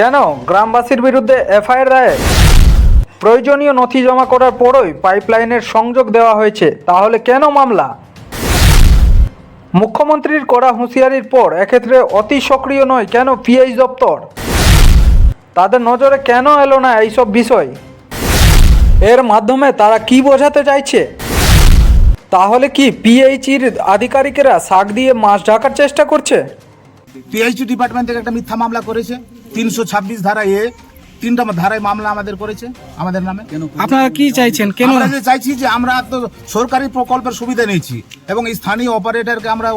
কেন গ্রামবাসীর বিরুদ্ধে এফআইআর দায়ের? প্রয়োজনীয় নথি জমা করার পরই পাইপলাইনের সংযোগ দেওয়া হয়েছে, তাহলে কেন মামলা? মুখ্যমন্ত্রীর করা হুঁশিয়ারির পর এক্ষেত্রে অতি সক্রিয় নয় কেন পিএইচ দপ্তর? তাদের নজরে কেন এলো না এইসব বিষয়? এর মাধ্যমে তারা কি বোঝাতে চাইছে? তাহলে কি পিএইচির আধিকারিকেরা শাক দিয়ে মাছ ঢাকার চেষ্টা করছে? পিএইচডি ডিপার্টমেন্ট থেকে একটা মিথ্যা মামলা করেছে। তিনশো ছাব্বিশ ধারা এ তিনটা ধারায় মামলা আমাদের করেছে আমাদের নামে। আপনারা কি চাইছেন? কেন? আমরা যে চাইছি যে আমরা তো সরকারি প্রকল্পের সুবিধা নিয়েছি এবং স্থানীয় অপারেটরকে আমরা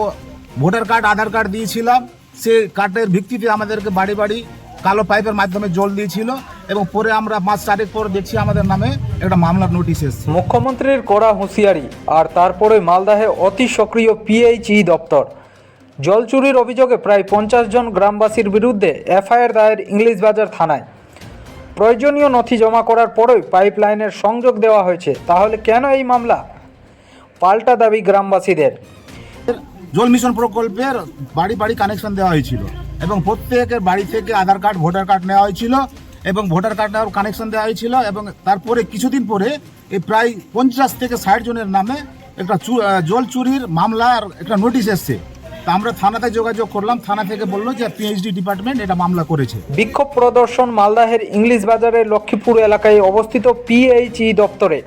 ভোটার কার্ড আধার কার্ড দিয়েছিলাম। সে কার্ডের ভিত্তিতে আমাদেরকে বাড়ি বাড়ি কালো পাইপের মাধ্যমে জল দিয়েছিল এবং পরে আমরা পাঁচ তারিখ পর দেখছি আমাদের নামে একটা মামলার নোটিশ এসেছে। মুখ্যমন্ত্রীর কড়া হুঁশিয়ারি আর তারপরে মালদাহে অতি সক্রিয় পিএইচই দপ্তর। জল চুরির অভিযোগে প্রায় পঞ্চাশ জন গ্রামবাসীর বিরুদ্ধে এফআইআর দায়ের ইংলিশ বাজার থানায়। প্রয়োজনীয় নথি জমা করার পরই পাইপলাইনের সংযোগ দেওয়া হয়েছে, তাহলে কেন এই মামলা? পাল্টা দাবি গ্রামবাসীদের। জল মিশন প্রকল্পের বাড়ি বাড়ি কানেকশন দেওয়া হয়েছিল এবং প্রত্যেকের বাড়ি থেকে আধার কার্ড, ভোটার কার্ড নেওয়া হয়েছিল এবং ভোটার কার্ড নেওয়ার কানেকশন দেওয়া হয়েছিল এবং তারপরে কিছুদিন পরে এই প্রায় পঞ্চাশ থেকে ষাট জনের নামে একটা জল চুরির মামলার একটা নোটিশ এসছে। তা আমরা থানাতে যোগাযোগ করলাম থানা থেকে বলল যে পিএইচডি ডিপার্টমেন্ট এটা মামলা করেছে। বিক্ষোভ প্রদর্শন মালদাহের ইংলিশ বাজারের লক্ষ্মীপুর এলাকায় অবস্থিত পিএইচই দপ্তরে।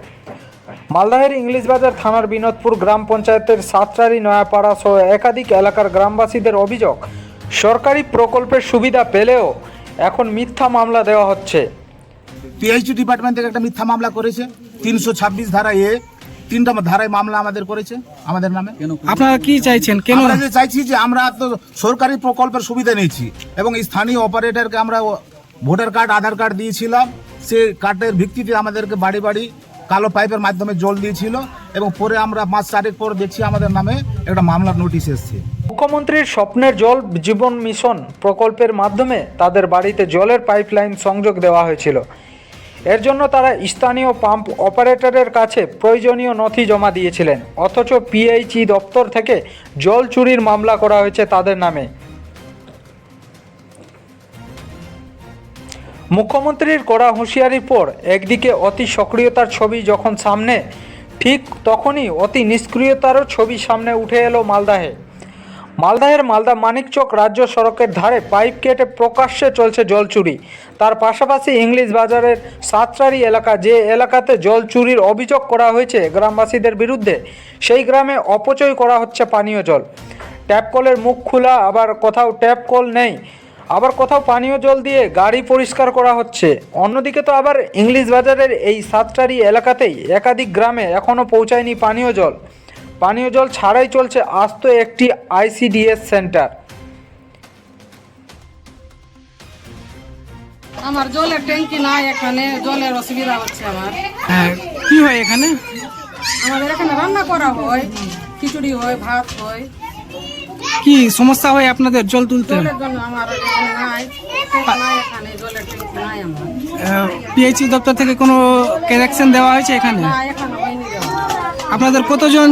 মালদাহের ইংলিশ বাজার থানার বিনোদপুর গ্রাম পঞ্চায়েতের সাতরারি নয়াপাড়া সহ একাধিক এলাকার গ্রামবাসীদের অভিযোগ সরকারি প্রকল্পের সুবিধা পেলেও এখন মিথ্যা মামলা দেওয়া হচ্ছে। পিএইচডি ডিপার্টমেন্ট থেকে একটা মিথ্যা মামলা করেছে তিনশো ছাব্বিশ ধারা এ তিনটা ধারায় মামলা আমাদের করেছে আমাদের নামে। আপনারা কি চাইছেন? কেন? আমরা যে চাইছি যে আমরা তো সরকারি প্রকল্পের সুবিধা নিয়েছি এবং স্থানীয় অপারেটরকে আমরা ভোটার কার্ড আধার কার্ড দিয়েছিলাম। সে কার্ডের ভিত্তিতে আমাদেরকে বাড়ি বাড়ি কালো পাইপের মাধ্যমে জল দিয়েছিল এবং পরে আমরা পাঁচ তারিখ পর দেখছি আমাদের নামে একটা মামলার নোটিশ এসছে। মুখ্যমন্ত্রীর স্বপ্নের জল জীবন মিশন প্রকল্পের মাধ্যমে তাদের বাড়িতে জলের পাইপলাইন সংযোগ দেওয়া হয়েছিল। এর জন্য তারা স্থানীয় পাম্প অপারেটরের কাছে প্রয়োজনীয় নথি জমা দিয়েছিলেন। অথচ পিএইচই দপ্তর থেকে জল চুরির মামলা করা হয়েছে তাদের নামে। মুখ্যমন্ত্রীর করা হুঁশিয়ারির পর একদিকে অতি সক্রিয়তার ছবি যখন সামনে, ঠিক তখনই অতি নিষ্ক্রিয়তারও ছবি সামনে উঠে এলো মালদাহে। মালদাহের মালদা মানিকচক রাজ্য সড়কের ধারে পাইপ কেটে প্রকাশ্যে চলছে জল চুরি। তার পাশাপাশি ইংলিশ বাজারের সাতরারি এলাকা, যে এলাকাতে জল চুরির অভিযোগ করা হয়েছে গ্রামবাসীদের বিরুদ্ধে, সেই গ্রামে অপচয় করা হচ্ছে পানীয় জল। ট্যাপ কলের মুখ খোলা, আবার কোথাও ট্যাপ কল নেই। আবার কোথাও পানীয় জল দিয়ে গাড়ি পরিষ্কার করা হচ্ছে। অন্যদিকে তো আবার ইংলিশ বাজারের এই সাতটারি এলাকাতেই একাধিক গ্রামে এখনও পৌঁছায়নি পানীয় জল। পানীয় জল ছাড়াই চলছে আস্ত একটি আইসিডিএস সেন্টার। আমার জলের ট্যাঙ্কি নাই এখানে জলের অসুবিধা হচ্ছে আমার। হ্যাঁ কি হয় এখানে? আমাদের এখানে রান্না করা হয় খিচুড়ি হয় ভাত হয়। কি সমস্যা হয় আপনাদের জল তুলতে? জলের জন্য আমার এখানে নাই ট্যাঙ্ক জলের ট্যাঙ্কি নাই আমার। পিএইচি দপ্তর থেকে কোনো কানেকশন দেওয়া হয়েছে এখানে না এখানে হয়নি দেওয়া। আপনাদের কতজন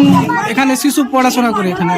এখানে শিশু পড়াশোনা করে এখানে?